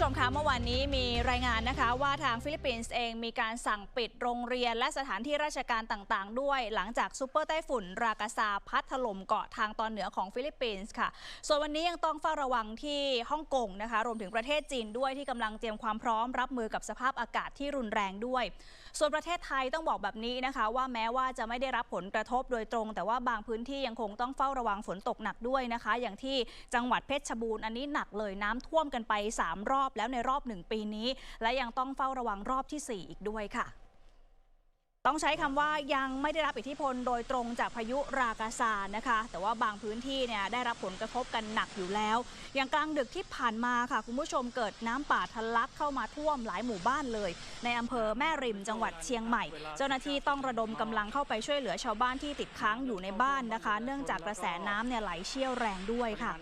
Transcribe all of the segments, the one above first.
ผู้ชมคะเมื่อวานนี้มีรายงานนะคะ ว่าทางฟิลิปปินส์เองมีการสั่งปิดโรงเรียนและสถานที่ราชการต่างๆ ด้วย หลังจากซูเปอร์ไต้ฝุ่น รากาซาพัดถล่มเกาะทางตอนเหนือของฟิลิปปินส์ค่ะ ส่วนวันนี้ยังต้องเฝ้าระวังที่ฮ่องกงนะคะ รวมถึงประเทศจีนด้วยที่กำลังเตรียมความพร้อมรับมือกับสภาพอากาศที่รุนแรงด้วย ส่วนประเทศไทยต้องบอกแบบนี้นะคะ ว่าแม้ว่าจะไม่ได้รับผลกระทบโดยตรง แต่ว่าบางพื้นที่ยังคงต้องเฝ้าระวังฝนตกหนักด้วยนะคะ อย่างที่จังหวัดเพชรบูรณ์อันนี้หนักเลยน้ำท่วมกันไป 3 รอบแล้วในรอบหนึ่งปีนี้ และยังต้องเฝ้าระวังรอบทีสี่4 อีกด้วยค่ะ ต้องใช้คำว่ายังไม่ได้รับอิทธิพลโดยตรงจากพายุรากาซานะคะ แต่ว่าบางพื้นที่เนี่ยได้รับผลกระทบกันหนักอยู่แล้ว อย่างกลางดึกที่ผ่านมาค่ะ คุณผู้ชมเกิดน้ำป่าทะลักเข้ามาท่วมหลายหมู่บ้านเลย ในอำเภอแม่ริมจังหวัดเชียงใหม่ เจ้าหน้าที่ต้องระดมกำลังเข้าไปช่วยเหลือชาวบ้านที่ติดค้างอยู่ในบ้านนะคะ เนื่องจากกระแสน้ำเนี่ยไหลเชี่ยวแรงด้วยค่ะ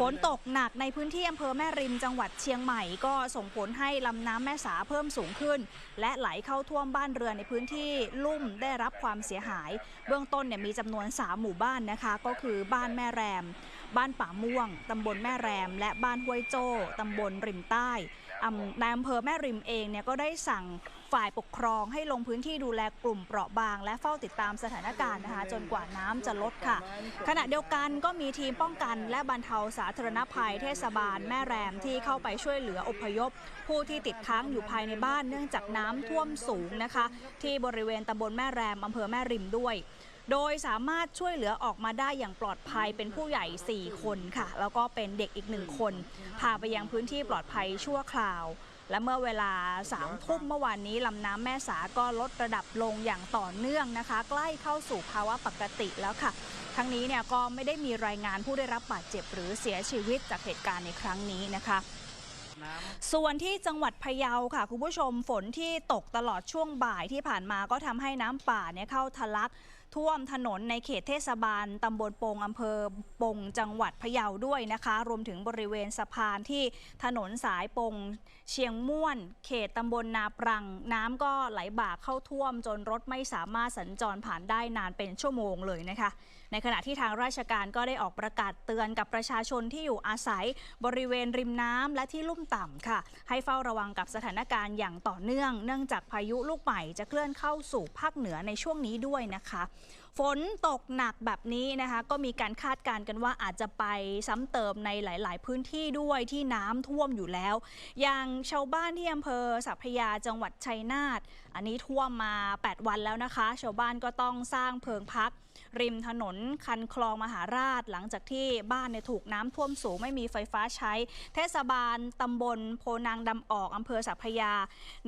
ฝนตกหนักในพื้นที่อำเภอแม่ริมจังหวัดเชียงใหม่ ก็ส่งผลให้ลำน้ำแม่สาเพิ่มสูงขึ้น และไหลเข้าท่วมบ้านเรือนในพื้นที่ลุ่มได้รับความเสียหาย เบื้องต้นเนี่ยมีจำนวน 3 หมู่บ้านนะคะ ก็คือบ้านแม่แรม บ้านป่าม่วงตำบลแม่แรม และบ้านห้วยโจ้ตำบลริมใต้ในอำเภอแม่ริมเองเนี่ยก็ได้สั่ง ฝ่ายปกครองให้ลงพื้นที่ดูแลกลุ่มเปราะบาง และเฝ้าติดตามสถานการณ์นะคะ จนกว่าน้ำจะลดค่ะ ขณะเดียวกันก็มีทีมป้องกันและบรรเทาสาธารณภัยเทศบาลแม่แรมที่เข้าไปช่วยเหลืออพยพ ผู้ที่ติดค้างอยู่ภายในบ้านเนื่องจากน้ำท่วมสูงนะคะ ที่บริเวณตำบลแม่แรมอำเภอแม่ริมด้วยโดยสามารถช่วยเหลือออกมาได้อย่างปลอดภัยเป็นผู้ใหญ่ 4 คนค่ะ แล้วก็เป็นเด็กอีกหนึ่งคน พาไปยังพื้นที่ปลอดภัยชั่วคราว และเมื่อเวลาสามทุ่มเมื่อวานนี้ลำน้ำแม่สาก็ลดระดับลงอย่างต่อเนื่องนะคะ ใกล้เข้าสู่ภาวะปกติแล้วค่ะ ทั้งนี้เนี่ยก็ไม่ได้มีรายงานผู้ได้รับบาดเจ็บหรือเสียชีวิตจากเหตุการณ์ในครั้งนี้นะคะส่วนที่จังหวัดพะเยาค่ะ คุณผู้ชมฝนที่ตกตลอดช่วงบ่ายที่ผ่านมาก็ทำให้น้ำป่าเนี่ยเข้าทะลัก ท่วมถนนในเขตเทศบาลตำบลปงอำเภอปงจังหวัดพะเยาด้วยนะคะ รวมถึงบริเวณสะพานที่ถนนสายปงเชียงม่วน เขตตำบลนาปรัง น้ำก็ไหลบ่าเข้าท่วมจนรถไม่สามารถสัญจรผ่านได้นานเป็นชั่วโมงเลยนะคะ ในขณะที่ทางราชการก็ได้ออกประกาศเตือนกับประชาชนที่อยู่อาศัยบริเวณริมน้ำและที่ลุ่มต่ำค่ะ ให้เฝ้าระวังกับสถานการณ์อย่างต่อเนื่อง เนื่องจากพายุลูกใหม่จะเคลื่อนเข้าสู่ภาคเหนือในช่วงนี้ด้วยนะคะ ฝนตกหนักแบบนี้นะคะก็มีการคาดการณ์กันว่าอาจจะไปซ้ำเติมในหลาย ๆ พื้นที่ด้วยที่น้ำท่วมอยู่แล้ว อย่างชาวบ้านที่อำเภอสัพยาจังหวัดชัยนาทอันนี้ท่วมมา 8 วันแล้วนะคะ ชาวบ้านก็ต้องสร้างเพิงพัก ริมถนนคันคลองมหาราช หลังจากที่บ้านเนี่ยถูกน้ำท่วมสูงไม่มีไฟฟ้าใช้ เทศบาลตำบลโพนางดำออกอำเภอสัพยา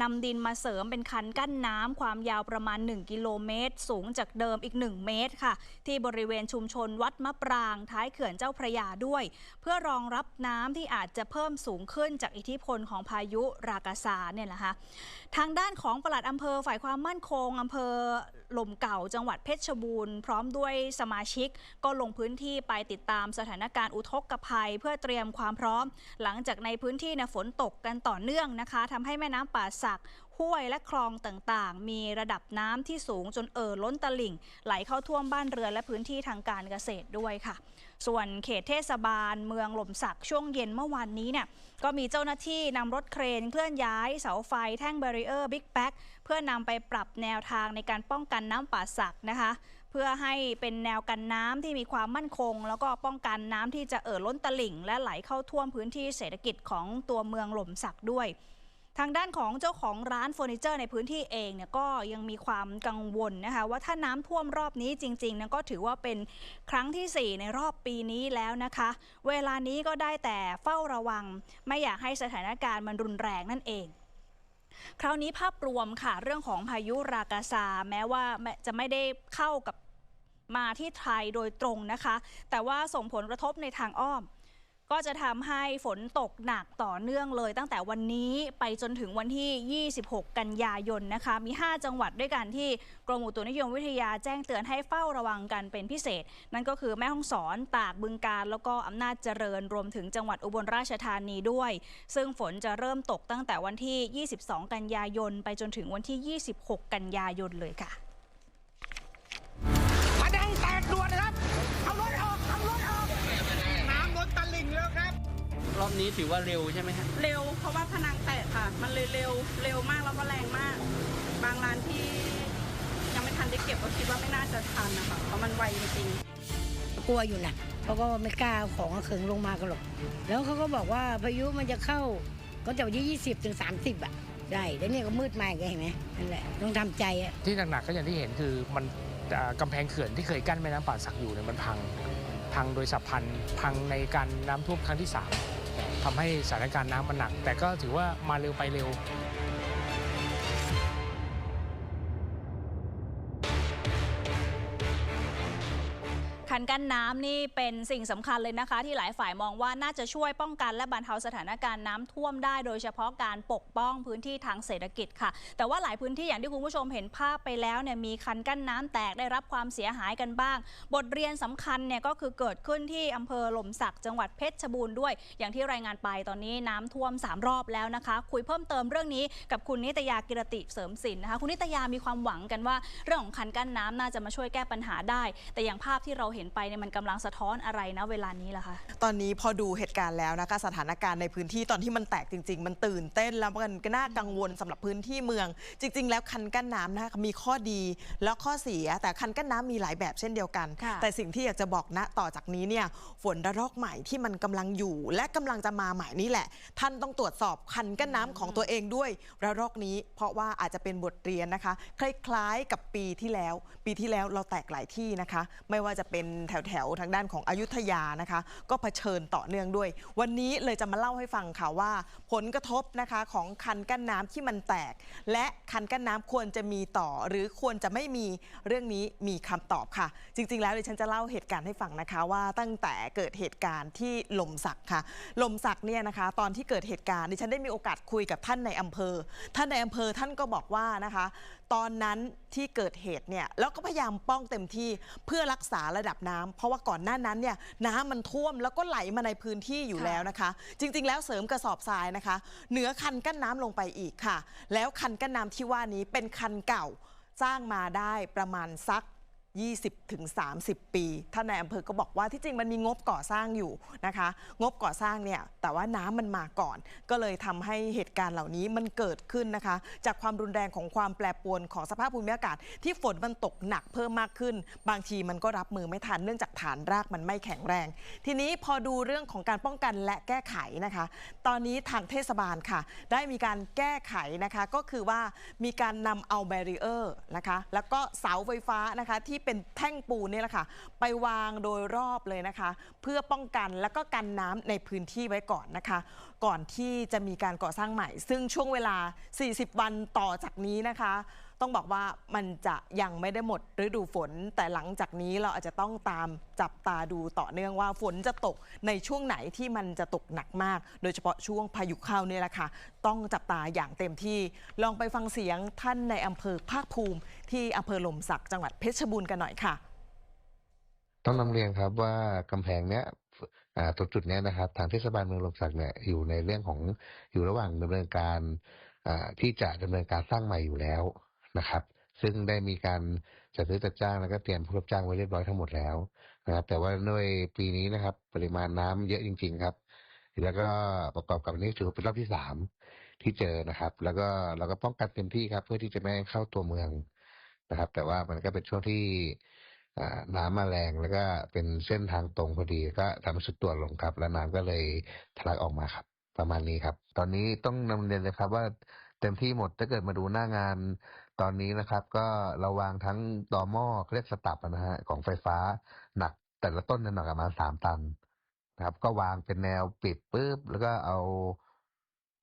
นำดินมาเสริมเป็นคันกั้นน้ำความยาวประมาณ 1 กิโลเมตร สูงจากเดิมอีก 1 เมตรค่ะ ที่บริเวณชุมชนวัดมะปราง ท้ายเขื่อนเจ้าพระยาด้วย เพื่อรองรับน้ำที่อาจจะเพิ่มสูงขึ้นจากอิทธิพลของพายุรากาซาเนี่ยแหละค่ะทางด้านของปลัดอำเภอฝ่ายความมั่นคงอำเภอลมเก่าจังหวัดเพชรบูรณ์พร้อมด้วยสมาชิก ก็ลงพื้นที่ไปติดตามสถานการณ์อุทกภัย เพื่อเตรียมความพร้อม หลังจากในพื้นที่นะฝนตกกันต่อเนื่องนะคะทำให้แม่น้ำป่าสัก ห้วยและคลองต่างๆ มีระดับน้ำที่สูงจนเอ่อล้นตลิ่ง ไหลเข้าท่วมบ้านเรือนและพื้นที่ทางการเกษตรด้วยค่ะ ส่วนเขตเทศบาลเมืองหล่มสักช่วงเย็นเมื่อวานนี้เนี่ยก็มีเจ้าหน้าที่นำรถเครนเคลื่อนย้ายเสาไฟแท่งแบรีเออร์บิ๊กแบ็กเพื่อนำไปปรับแนวทางในการป้องกันน้ำป่าสักนะคะเพื่อให้เป็นแนวกันน้ำที่มีความมั่นคง แล้วก็ป้องกันน้ำที่จะเอ่อล้นตลิ่ง และไหลเข้าท่วมพื้นที่เศรษฐกิจของตัวเมืองหล่มสักด้วย ทางด้านของเจ้าของร้านเฟอร์นิเจอร์ในพื้นที่เองเนี่ยก็ยังมีความกังวลนะคะว่าถ้าน้ำท่วมรอบนี้จริงๆนั้นก็ถือว่าเป็นครั้งที่ 4 ในรอบปีนี้แล้วนะคะ เวลานี้ก็ได้แต่เฝ้าระวัง ไม่อยากให้สถานการณ์มันรุนแรงนั่นเองคราวนี้ภาพรวมค่ะเรื่องของพายุรากาซาแม้ว่าจะไม่ได้เข้ากับมาที่ไทยโดยตรงนะคะ แต่ว่าส่งผลกระทบในทางอ้อม ก็จะทำให้ฝนตกหนักต่อเนื่องเลย ตั้งแต่วันนี้ไปจนถึงวันที่ 26 กันยายนนะคะ มี 5 จังหวัดด้วยกันที่กรมอุตุนิยมวิทยาแจ้งเตือนให้เฝ้าระวังกันเป็นพิเศษ นั่นก็คือแม่ฮ่องสอน ตากบึงการ แล้วก็อำนาจเจริญรวมถึงจังหวัดอุบลราชธานีด้วย ซึ่งฝนจะเริ่มตกตั้งแต่วันที่ 22 กันยายน ไปจนถึงวันที่ 26 กันยายนเลยค่ะพนังแตกด่วนนะครับ เอารถ รับรอบนี้ถือว่าเร็วใช่ไหมฮะเร็วเพราะว่าผเร็วเร็วมากแล้วก็แรงมาก บางร้านที่ยังไม่ทันได้เก็บก็คิดว่าไม่น่าจะทันนะคะเพราะมันไวจริงๆกลัวอยู่นะเขาก็ไม่กล้าเอาของเขิงลงมากันหรอกแล้วเขาก็บอกว่าพายุมันจะเข้าก็จะวันที่ยี่สิบถึงสามสิบอะได้แล้วเนี่ยก็มืดมาอีกแล้วเห็นไหมนั่นแหละต้องทำใจอะ ที่หนักๆก็อย่างที่เห็นคือมันอ่ากำแพงเขื่อนที่เคยกั้นแม่น้ำป่าสักอยู่เนี่ยมันพัง พังโดยฉับพลันพังในการน้ำท่วมครั้งที่3 ทำให้สถานการณ์น้ำมันหนักแต่ก็ถือว่ามาเร็วไปเร็ว คันกั้นน้ำนี่เป็นสิ่งสำคัญเลยนะคะ ที่หลายฝ่ายมองว่าน่าจะช่วยป้องกันและบรรเทาสถานการณ์น้ำท่วมได้ โดยเฉพาะการปกป้องพื้นที่ทางเศรษฐกิจค่ะ แต่ว่าหลายพื้นที่อย่างที่คุณผู้ชมเห็นภาพไปแล้วเนี่ยมีคันกั้นน้ำแตกได้รับความเสียหายกันบ้าง บทเรียนสำคัญเนี่ยก็คือเกิดขึ้นที่อำเภอหล่มสักจังหวัดเพชรบูรณ์ด้วย อย่างที่รายงานไปตอนนี้น้ำท่วม 3 รอบแล้วนะคะ คุยเพิ่มเติมเรื่องนี้กับคุณนิตยากิรติเสริมสินนะคะคุณนิตยามีความหวังกันว่า เรื่องของคันกั้นน้ำน่าจะมาช่วยแก้ปัญหาได้ แต่อย่างภาพที่เราเห็นไปเนี่ยมันกำลังสะท้อนอะไรนะเวลานี้ล่ะคะ ตอนนี้พอดูเหตุการณ์แล้วนะคะสถานการณ์ในพื้นที่ตอนที่มันแตกจริง ๆ มันตื่นเต้นแล้วมันก็น่ากังวลสำหรับพื้นที่เมือง จริง ๆ แล้วคันกั้นน้ำนะคะมีข้อดีแล้วข้อเสีย แต่คันกั้นน้ำมีหลายแบบเช่นเดียวกันค่ะแต่สิ่งที่อยากจะบอกนะต่อจากนี้เนี่ยฝนระลอกใหม่ที่มันกำลังอยู่ และกำลังจะมาใหม่นี่แหละ ท่านต้องตรวจสอบคันกั้นน้ำของตัวเองด้วยระลอกนี้ เพราะว่าอาจจะเป็นบทเรียนนะคะ คล้ายๆกับปีที่แล้ว ปีที่แล้วเราแตกหลายที่นะคะ ไม่ว่าจะเป็นแถวๆทางด้านของอยุธยานะคะ ก็เผชิญต่อเนื่องด้วย วันนี้เลยจะมาเล่าให้ฟังค่ะว่า ผลกระทบนะคะของคันกั้นน้ำที่มันแตก และคันกั้นน้ำควรจะมีต่อ หรือควรจะไม่มีเรื่องนี้มีคำตอบค่ะ จริง ๆ แล้วดิฉันจะเล่าเหตุการณ์ให้ฟังนะคะ ว่าตั้งแต่เกิดเหตุการณ์ที่หล่มสักค่ะหล่มสักเนี่ยนะคะ ตอนที่เกิดเหตุการณ์ดิฉันได้มีโอกาสคุยกับท่านในอำเภอ ท่านในอำเภอท่านก็บอกว่านะคะ ตอนนั้นที่เกิดเหตุเนี่ยแล้วก็พยายามป้องเต็มที่เพื่อรักษาระดับน้ำเพราะว่าก่อนหน้านั้นเนี่ยน้ำมันท่วมแล้วก็ไหลมาในพื้นที่อยู่ค่ะแล้วนะคะ จริง ๆ แล้วเสริมกระสอบทรายนะคะ เหนือคันกั้นน้ำลงไปอีกค่ะ แล้วคันกั้นน้ำที่ว่านี้เป็นคันเก่าสร้างมาได้ประมาณสัก 20ถึง30 ปี ท่านในอำเภอก็บอกว่าที่จริงมันมีงบก่อสร้างอยู่นะคะ งบก่อสร้างเนี่ยแต่ว่าน้ำมันมาก่อน ก็เลยทำให้เหตุการณ์เหล่านี้มันเกิดขึ้นนะคะ จากความรุนแรงของความแปรปรวนของสภาพภูมิอากาศ ที่ฝนมันตกหนักเพิ่มมากขึ้น บางทีมันก็รับมือไม่ทันเนื่องจากฐานรากมันไม่แข็งแรง ทีนี้พอดูเรื่องของการป้องกันและแก้ไขนะคะ ตอนนี้ทางเทศบาลค่ะ ได้มีการแก้ไขนะคะก็คือว่ามีการนำเอาแบรีเออร์นะคะแล้วก็เสาไฟฟ้านะคะที่เป็นแท่งปูนเนี่ยแหละค่ะ ไปวางโดยรอบเลยนะคะ เพื่อป้องกันแล้วก็กันน้ำในพื้นที่ไว้ก่อนนะคะ ก่อนที่จะมีการก่อสร้างใหม่ ซึ่งช่วงเวลา 40 วันต่อจากนี้นะคะ ต้องบอกว่ามันจะยังไม่ได้หมดฤดูฝน แต่หลังจากนี้เราอาจจะต้องตามจับตาดูต่อเนื่องว่าฝนจะตกในช่วงไหนที่มันจะตกหนักมาก โดยเฉพาะช่วงพายุเข้าเนี่ยแหละค่ะ ต้องจับตาอย่างเต็มที่ ลองไปฟังเสียงท่านในอำเภอภาคภูมิ ที่อำเภอหล่มสักจังหวัดเพชรบูรณ์กันหน่อยค่ะ ต้องนำเรียนครับว่ากำแพงเนี้ยตรงจุดนี้นะครับทางเทศบาลเมืองลมศักดิ์เนี่ยอยู่ในเรื่องของอยู่ระหว่างดำเนินการที่จะดำเนินการสร้างใหม่อยู่แล้ว นะครับ ซึ่งได้มีการจัดซื้อจัดจ้างแล้วก็เตรียมผู้รับจ้างไว้เรียบร้อยทั้งหมดแล้วนะครับ แต่ว่าด้วยปีนี้นะครับ ปริมาณน้ำเยอะจริง ๆ ครับ แล้วก็ประกอบกับนี้ถือว่าเป็นรอบที่สามที่เจอนะครับ แล้วก็เราก็ป้องกันเต็มที่ครับ เพื่อที่จะไม่ให้เข้าตัวเมืองนะครับ แต่ว่ามันก็เป็นช่วงที่น้ำมาแรงแล้วก็เป็นเส้นทางตรงพอดีก็ทำสุดตัวลงครับ แล้วน้ำก็เลยทะลักออกมาครับ ประมาณนี้ครับ ตอนนี้ต้องนำเรียนเลยครับว่าเต็มที่หมดถ้าเกิดมาดูหน้างาน ตอนนี้นะครับ ก็ราวางทั้งตอหม้อเรียกสตับะนะฮะของไฟฟ้าหนักแต่ละต้นเนี่ยหนักประมาณสามตันนะครับ ก็วางเป็นแนวปิดปุ๊บแล้วก็เอา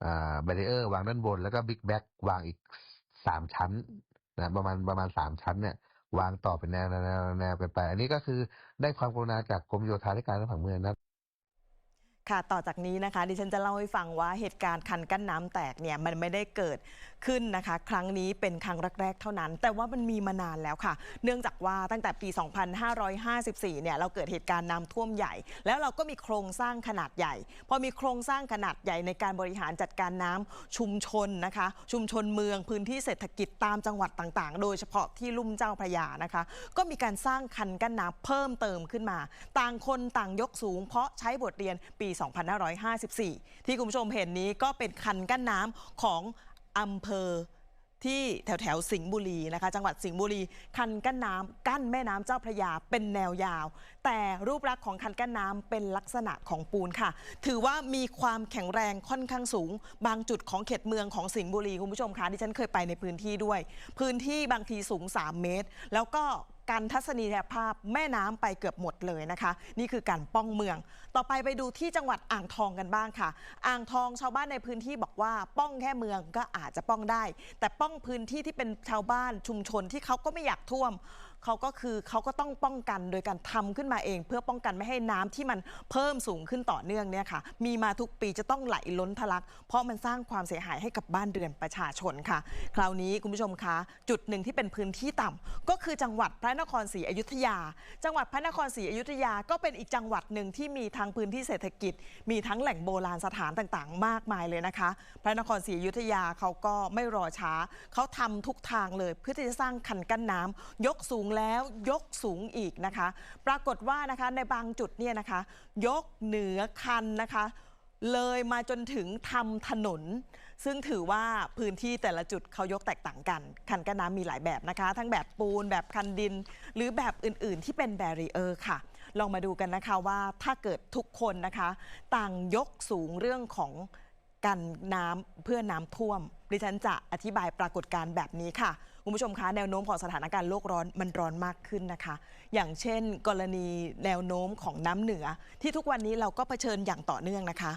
อ่าแบรเออร์วางด้านบน แล้วก็บิ๊กแบ็กวางอีกสามชั้นนะประมาณประมาณสามชั้นเนี่ยวางต่อเป็นแนวแนวแนวแนวกันไป อันนี้ก็คือได้ความกรุณาจากกรมโยธาธิการและผังเมืองนะ ค่ะ ต่อจากนี้นะคะ ดิฉันจะเล่าให้ฟังว่าเหตุการณ์คันกั้นน้ำแตกเนี่ยมันไม่ได้เกิดขึ้นนะคะ ครั้งนี้เป็นครั้งแรกๆเท่านั้น แต่ว่ามันมีมานานแล้วค่ะ เนื่องจากว่าตั้งแต่ปี 2554 เนี่ยเราเกิดเหตุการณ์น้ำท่วมใหญ่ แล้วเราก็มีโครงสร้างขนาดใหญ่ พอมีโครงสร้างขนาดใหญ่ในการบริหารจัดการน้ำชุมชนนะคะ ชุมชนเมืองพื้นที่เศรษฐกิจตามจังหวัดต่างๆ โดยเฉพาะที่ลุ่มเจ้าพระยานะคะ ก็มีการสร้างคันกั้นน้ำเพิ่มเติมขึ้นมา ต่างคนต่างยกสูง เพราะใช้บทเรียนปี2554 ที่คุณผู้ชมเห็นนี้ก็เป็นคันกั้นน้ำของอำเภอที่แถวแถวสิงห์บุรีนะคะ จังหวัดสิงห์บุรี คันกั้นน้ำกั้นแม่น้ำเจ้าพระยาเป็นแนวยาว แต่รูปลักษณ์ของคันกั้นน้ำเป็นลักษณะของปูนค่ะ ถือว่ามีความแข็งแรงค่อนข้างสูง บางจุดของเขตเมืองของสิงห์บุรีคุณผู้ชมคะดิฉันเคยไปในพื้นที่ด้วย พื้นที่บางทีสูง 3 เมตร แล้วก็ การทัศนียภาพแม่น้ำไปเกือบหมดเลยนะคะ นี่คือการป้องเมือง ต่อไปไปดูที่จังหวัดอ่างทองกันบ้างค่ะ อ่างทองชาวบ้านในพื้นที่บอกว่า ป้องแค่เมืองก็อาจจะป้องได้ แต่ป้องพื้นที่ที่เป็นชาวบ้านชุมชนที่เขาก็ไม่อยากท่วม เขาก็คือเขาก็ต้องป้องกันโดยการทำขึ้นมาเอง เพื่อป้องกันไม่ให้น้ำที่มันเพิ่มสูงขึ้นต่อเนื่องเนี่ยค่ะ มีมาทุกปีจะต้องไหลล้นทะลัก เพราะมันสร้างความเสียหายให้กับบ้านเรือนประชาชนค่ะ คราวนี้คุณผู้ชมคะ จุดหนึ่งที่เป็นพื้นที่ต่ำก็คือจังหวัดพระนครศรีอยุธยา จังหวัดพระนครศรีอยุธยาก็เป็นอีกจังหวัดหนึ่งที่มีทั้งพื้นที่เศรษฐกิจ มีทั้งแหล่งโบราณสถานต่างๆ มากมายเลยนะคะ พระนครศรีอยุธยาเขาก็ไม่รอช้าเขาทำทุกทางเลยเพื่อที่จะสร้างคันกั้นน้ำยกสูงแล้วยกสูงอีกนะคะ ปรากฏว่านะคะในบางจุดเนี่ยนะคะ ยกเหนือคันนะคะ เลยมาจนถึงทำถนน ซึ่งถือว่าพื้นที่แต่ละจุดเขายกแตกต่างกัน คันกั้นน้ำมีหลายแบบนะคะ ทั้งแบบปูนแบบคันดิน หรือแบบอื่นๆ ที่เป็นแบรีเออร์ค่ะลองมาดูกันนะคะว่าถ้าเกิดทุกคนนะคะ ต่างยกสูงเรื่องของกันน้ำเพื่อน้ำท่วม ดิฉันจะอธิบายปรากฏการณ์แบบนี้ค่ะ คุณผู้ชมคะแนวโน้มของสถานการณ์โลกร้อนมันร้อนมากขึ้นนะคะ อย่างเช่น กรณีแนวโน้มของน้ำเหนือ ที่ทุกวันนี้เราก็เผชิญอย่างต่อเนื่องนะคะ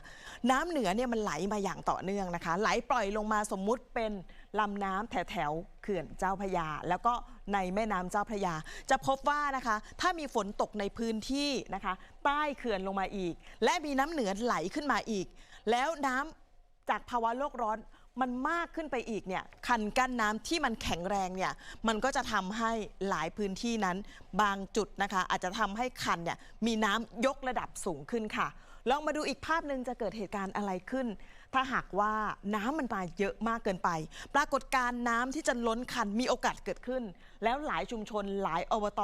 น้ำเหนือเนี่ยมันไหลมาอย่างต่อเนื่องนะคะ ไหลปล่อยลงมาสมมุติเป็นลำน้ำแถวแถวเขื่อนเจ้าพระยา แล้วก็ในแม่น้ำเจ้าพระยา จะพบว่านะคะ ถ้ามีฝนตกในพื้นที่นะคะ ใต้เขื่อนลงมาอีก และมีน้ำเหนือไหลขึ้นมาอีก แล้วน้ำจากภาวะโลกร้อน มันมากขึ้นไปอีกเนี่ยคันกั้นน้ำที่มันแข็งแรงเนี่ยมันก็จะทำให้หลายพื้นที่นั้นบางจุดนะคะ อาจจะทำให้คันเนี่ยมีน้ำยกระดับสูงขึ้นค่ะลองมาดูอีกภาพหนึ่งจะเกิดเหตุการณ์อะไรขึ้น ถ้าหากว่าน้ำมันมาเยอะมากเกินไป ปรากฏการณ์น้ำที่จะล้นคันมีโอกาสเกิดขึ้น แล้วหลายชุมชนหลายอบต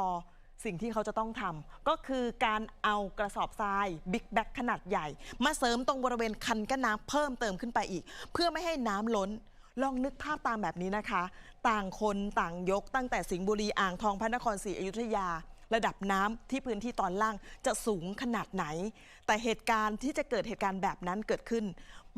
สิ่งที่เขาจะต้องทำก็คือการเอากระสอบทรายบิ๊กแบ็ขนาดใหญ่ มาเสริมตรงบริเวณคันกั้นน้ำเพิ่มเติมขึ้นไปอีก เพื่อไม่ให้น้ำล้นลองนึกภาพตามแบบนี้นะคะ ต่างคนต่างยกตั้งแต่สิงห์บุรีอ่างทองพระนครศรีอยุธยา ระดับน้ำที่พื้นที่ตอนล่างจะสูงขนาดไหน แต่เหตุการณ์ที่จะเกิดเหตุการณ์แบบนั้นเกิดขึ้น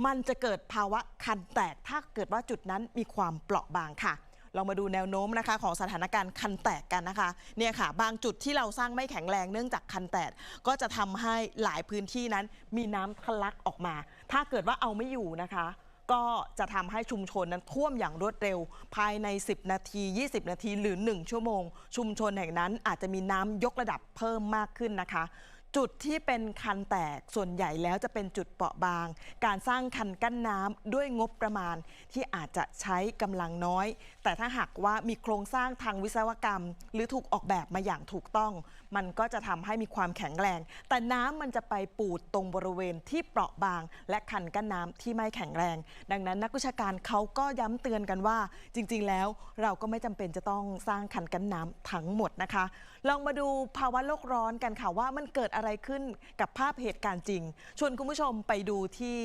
มันจะเกิดภาวะคันแตกถ้าเกิดว่าจุดนั้นมีความเปราะบางค่ะ เรามาดูแนวโน้มนะคะของสถานการณ์คันแตกกันนะคะเนี่ยค่ะ บางจุดที่เราสร้างไม่แข็งแรงเนื่องจากคันแตกก็จะทำให้หลายพื้นที่นั้นมีน้ำทะลักออกมา ถ้าเกิดว่าเอาไม่อยู่นะคะ ก็จะทำให้ชุมชนนั้นท่วมอย่างรวดเร็ว ภายใน 10 นาที 20 นาทีหรือ 1 ชั่วโมง ชุมชนแห่งนั้นอาจจะมีน้ำยกระดับเพิ่มมากขึ้นนะคะ จุดที่เป็นคันแตกส่วนใหญ่แล้วจะเป็นจุดเปราะบาง การสร้างคันกั้นน้ำด้วยงบประมาณที่อาจจะใช้กำลังน้อย แต่ถ้าหากว่ามีโครงสร้างทางวิศวกรรม หรือถูกออกแบบมาอย่างถูกต้อง มันก็จะทำให้มีความแข็งแรง แต่น้ำมันจะไปปูดตรงบริเวณที่เปราะบาง และคันกั้นน้ำที่ไม่แข็งแรง ดังนั้นนักวิชาการเขาก็ย้ำเตือนกันว่า จริง ๆ แล้วเราก็ไม่จำเป็นจะต้องสร้างคันกั้นน้ำทั้งหมดนะคะ ลองมาดูภาวะโลกร้อนกันค่ะว่ามันเกิดอะไรขึ้นกับภาพเหตุการณ์จริง ชวนคุณผู้ชมไปดูที่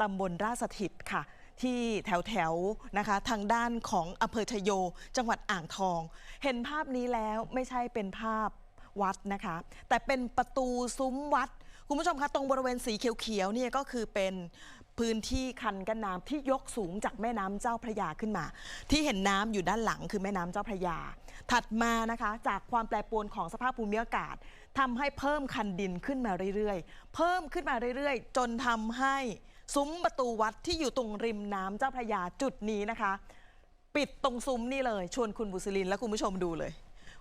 ตำบลราชสถิตค่ะ ที่แถวแถวๆนะคะทางด้านของอำเภอชโย จังหวัดอ่างทอง เห็นภาพนี้แล้วไม่ใช่เป็นภาพวัดนะคะ แต่เป็นประตูซุ้มวัด คุณผู้ชมคะตรงบริเวณสีเขียวๆเนี่ยก็คือเป็น พื้นที่คันกั้นน้ำที่ยกสูงจากแม่น้ำเจ้าพระยาขึ้นมา ที่เห็นน้ำอยู่ด้านหลังคือแม่น้ำเจ้าพระยา ถัดมานะคะ จากความแปรปรวนของสภาพภูมิอากาศทำให้เพิ่มคันดินขึ้นมาเรื่อยๆ เพิ่มขึ้นมาเรื่อยๆ จนทำให้ซุ้มประตูวัดที่อยู่ตรงริมน้ำเจ้าพระยาจุดนี้นะคะ ปิดตรงซุ้มนี่เลย ชวนคุณบุษลินและคุณผู้ชมดูเลย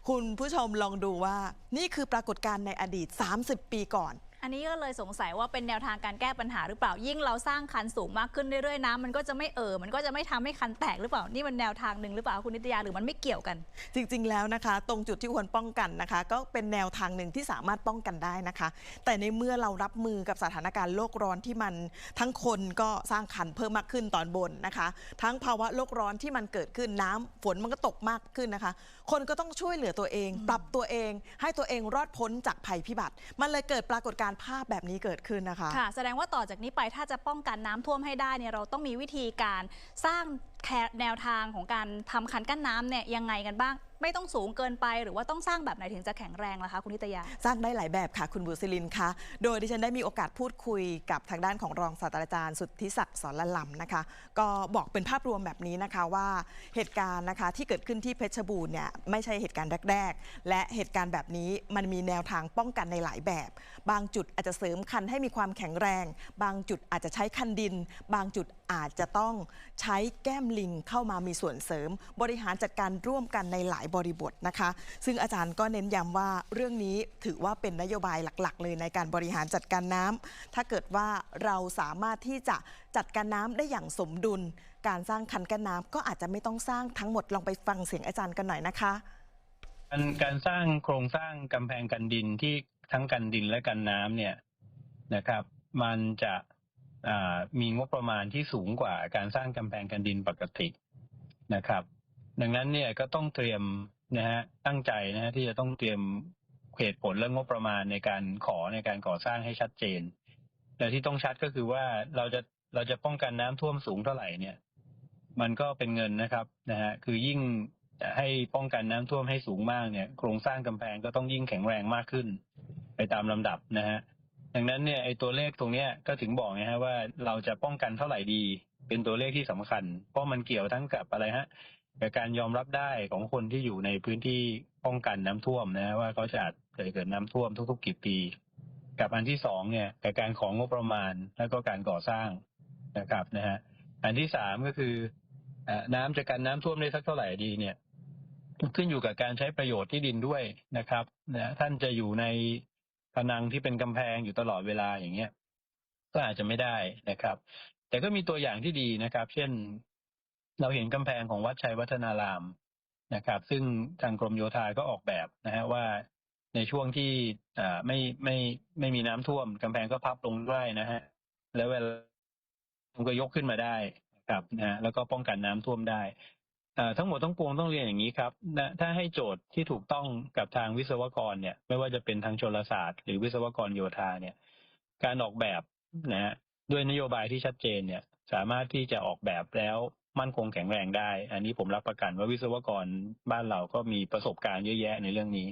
คุณผู้ชมลองดูว่า นี่คือปรากฏการณ์ในอดีต 30 ปีก่อน อันนี้ก็เลยสงสัยว่าเป็นแนวทางการแก้ปัญหาหรือเปล่า ยิ่งเราสร้างคันสูงมากขึ้นเรื่อยๆน้ำมันก็จะไม่เอ่อมันก็จะไม่ทำให้คันแตกหรือเปล่านี่มันแนวทางหนึ่งหรือเปล่าคุณนิตยาหรือมันไม่เกี่ยวกัน จริง ๆ แล้วนะคะ ตรงจุดที่ควรป้องกันนะคะ ก็เป็นแนวทางหนึ่งที่สามารถป้องกันได้นะคะ แต่ในเมื่อเรารับมือกับสถานการณ์โลกร้อนที่มันทั้งคนก็สร้างคันเพิ่มมากขึ้นตอนบนนะคะ ทั้งภาวะโลกร้อนที่มันเกิดขึ้นน้ำฝนมันก็ตกมากขึ้นนะคะ คนก็ต้องช่วยเหลือตัวเอง ปรับตัวเอง ให้ตัวเองรอดพ้นจากภัยพิบัติ มันเลยเกิดปรากฏการณ์ภาพแบบนี้เกิดขึ้นนะคะ ค่ะ แสดงว่าต่อจากนี้ไปถ้าจะป้องกันน้ำท่วมให้ได้เนี่ยเราต้องมีวิธีการสร้าง แนวทางของการทำคันกั้นน้ำเนี่ยยังไงกันบ้าง ไม่ต้องสูงเกินไป หรือว่าต้องสร้างแบบไหนถึงจะแข็งแรงล่ะคะคุณนิตยา สร้างได้หลายแบบค่ะคุณบุษลินคะโดยดิฉันได้มีโอกาสพูดคุยกับทางด้านของรองศาสตราจารย์สุทธิศักดิ์สอนละลำนะคะ ก็บอกเป็นภาพรวมแบบนี้นะคะว่าเหตุการณ์นะคะที่เกิดขึ้นที่เพชรบูรณ์เนี่ยไม่ใช่เหตุการณ์แรกๆและเหตุการณ์แบบนี้มันมีแนวทางป้องกันในหลายแบบ บางจุดอาจจะเสริมคันให้มีความแข็งแรง บางจุดอาจจะใช้คันดิน บางจุดอาจจะต้องใช้แก้มลิงเข้ามามีส่วนเสริม บริหารจัดการร่วมกันในหลายบริบทนะคะ ซึ่งอาจารย์ก็เน้นย้ำว่าเรื่องนี้ถือว่าเป็นนโยบายหลัก ๆ เลยในการบริหารจัดการน้ำถ้าเกิดว่าเราสามารถที่จะจัดการน้ำได้อย่างสมดุล การสร้างคันกั้นน้ำก็อาจจะไม่ต้องสร้างทั้งหมดลองไปฟังเสียงอาจารย์กันหน่อยนะคะการการสร้างโครงสร้างกำแพงกันดินที่ทั้งกันดินและกันน้ำเนี่ยนะครับ มันจะ มีงบประมาณที่สูงกว่าการสร้างกำแพงกันดินปกตินะครับ ดังนั้นเนี่ยก็ต้องเตรียมนะฮะตั้งใจนะฮะที่จะต้องเตรียมเหตุผลและงบประมาณในการขอในการก่อสร้างให้ชัดเจน แต่ที่ต้องชัดก็คือว่าเราจะเราจะป้องกันน้ำท่วมสูงเท่าไหร่เนี่ย มันก็เป็นเงินนะครับนะฮะคือยิ่งให้ป้องกันน้ำท่วมให้สูงมากเนี่ย โครงสร้างกำแพงก็ต้องยิ่งแข็งแรงมากขึ้น ไปตามลำดับนะฮะ ดังนั้นเนี่ยไอ้ตัวเลขตรงเนี้ยก็ถึงบอกไงฮะว่าเราจะป้องกันเท่าไหร่ดี เป็นตัวเลขที่สำคัญ เพราะมันเกี่ยวทั้งกับอะไรฮะกับการยอมรับได้ของคนที่อยู่ในพื้นที่ป้องกันน้ำท่วมนะว่าเขาจะอาจเกิดเกิดน้ำท่วมทุก ๆ กี่ปี กับอันที่สองเนี่ยกับการของงบประมาณแล้วก็การก่อสร้างนะครับนะฮะอันที่สามก็คือเอ่อน้ำจะกันน้ำท่วมได้สักเท่าไหร่ดีเนี่ยขึ้นอยู่กับการใช้ประโยชน์ที่ดินด้วยนะครับนะท่านจะอยู่ใน พนังที่เป็นกำแพงอยู่ตลอดเวลาอย่างเงี้ย ก็อาจจะไม่ได้นะครับ แต่ก็มีตัวอย่างที่ดีนะครับ เช่น เราเห็นกำแพงของวัดชัยวัฒนารามนะครับ ซึ่งทางกรมโยธาก็ออกแบบนะฮะว่าในช่วงที่อ่าไม่ไม่ไม่มีน้ำท่วมกำแพงก็พับลงได้นะฮะ แล้วเวลามันก็ยกขึ้นมาได้ครับนะฮะแล้วก็ป้องกันน้ำท่วมได้ ทั้งหมดทั้งปวงต้องเรียนอย่างนี้ครับนะถ้าให้โจทย์ที่ถูกต้องกับทางวิศวกรเนี่ย ไม่ว่าจะเป็นทางชลศาสตร์ หรือวิศวกรโยธาเนี่ย การออกแบบนะฮะด้วยนโยบายที่ชัดเจนเนี่ย สามารถที่จะออกแบบแล้วมั่นคงแข็งแรงได้ อันนี้ผมรับประกันว่าวิศวกรบ้านเราก็มีประสบการณ์เยอะแยะในเรื่องนี้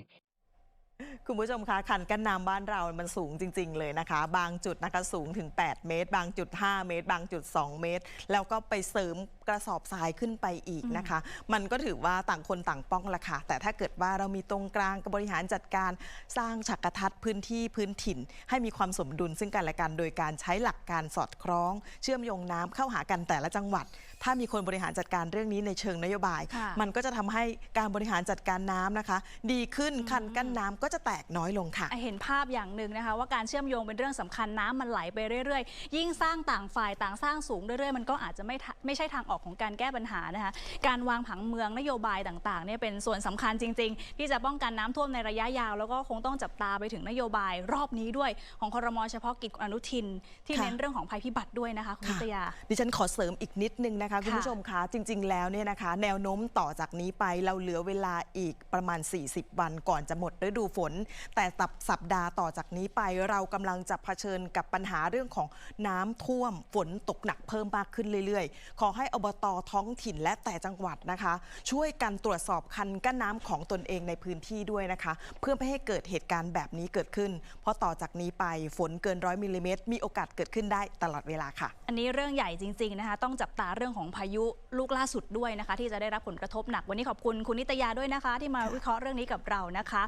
คุณผู้ชมคะคันกั้นน้ำบ้านเรามันสูงจริง ๆ เลยนะคะ บางจุดนะคะสูงถึง 8 เมตร บางจุด 5 เมตร บางจุด 2 เมตร แล้วก็ไปเสริม กระสอบทรายขึ้นไปอีกนะคะ มันก็ถือว่าต่างคนต่างป้องละค่ะ แต่ถ้าเกิดว่าเรามีตรงกลางกับบริหารจัดการสร้างฉักกระทัดพื้นที่พื้นถิ่น ให้มีความสมดุลซึ่งกันและกันโดยการใช้หลักการสอดคล้อง เชื่อมโยงน้ำเข้าหากันแต่ละจังหวัด ถ้ามีคนบริหารจัดการเรื่องนี้ในเชิงนโยบายค่ะมันก็จะทำให้การบริหารจัดการน้ำนะคะ ดีขึ้นคันกั้นน้ำก็จะแตกน้อยลงค่ะ เห็นภาพอย่างหนึ่งนะคะ ว่าการเชื่อมโยงเป็นเรื่องสำคัญน้ำมันไหลไปเรื่อยๆ ยิ่งสร้างต่างฝ่ายต่างสร้างสูงเรื่อยๆมันก็อาจจะไม่ทะไม่ใช่ทางออกของการแก้ปัญหานะคะการวางผังเมืองนโยบายต่างๆเนี่ยเป็นส่วนสำคัญจริง ๆ ที่จะป้องกันน้ำท่วมในระยะยาว แล้วก็คงต้องจับตาไปถึงนโยบายรอบนี้ด้วย ของครมเฉพาะกิจอนุทิน ที่ค่ะเน้นเรื่องของภัยพิบัติด้วยนะคะคุณนิตยา ดิฉันขอเสริมอีกนิดนึงนะคะ คุณผู้ชมคะจริง ๆ แล้วเนี่ยนะคะ แนวโน้มต่อจากนี้ไปเราเหลือเวลาอีกประมาณ 40 วันก่อนจะหมดฤดูฝน แต่สัปสัปดาห์ต่อจากนี้ไปเรากำลังจะเผชิญกับปัญหาเรื่องของน้ำท่วมฝนตกหนักเพิ่มมากขึ้นเรื่อย ๆ ขอให้อบตท้องถิ่นและแต่จังหวัดนะคะ ช่วยกันตรวจสอบคันกั้นน้ำของตนเองในพื้นที่ด้วยนะคะ เพื่อไม่ให้เกิดเหตุการณ์แบบนี้เกิดขึ้น เพราะต่อจากนี้ไปฝนเกินร้อยมิลลิเมตรมีโอกาสเกิดขึ้นได้ตลอดเวลาค่ะ อันนี้เรื่องใหญ่จริง ๆนะคะ ต้องจับตาเรื่องของพายุลูกล่าสุดด้วยนะคะ ที่จะได้รับผลกระทบหนักวันนี้ขอบคุณคุณนิตยาด้วยนะคะ ที่มาวิเคราะห์เรื่องนี้กับเรานะคะ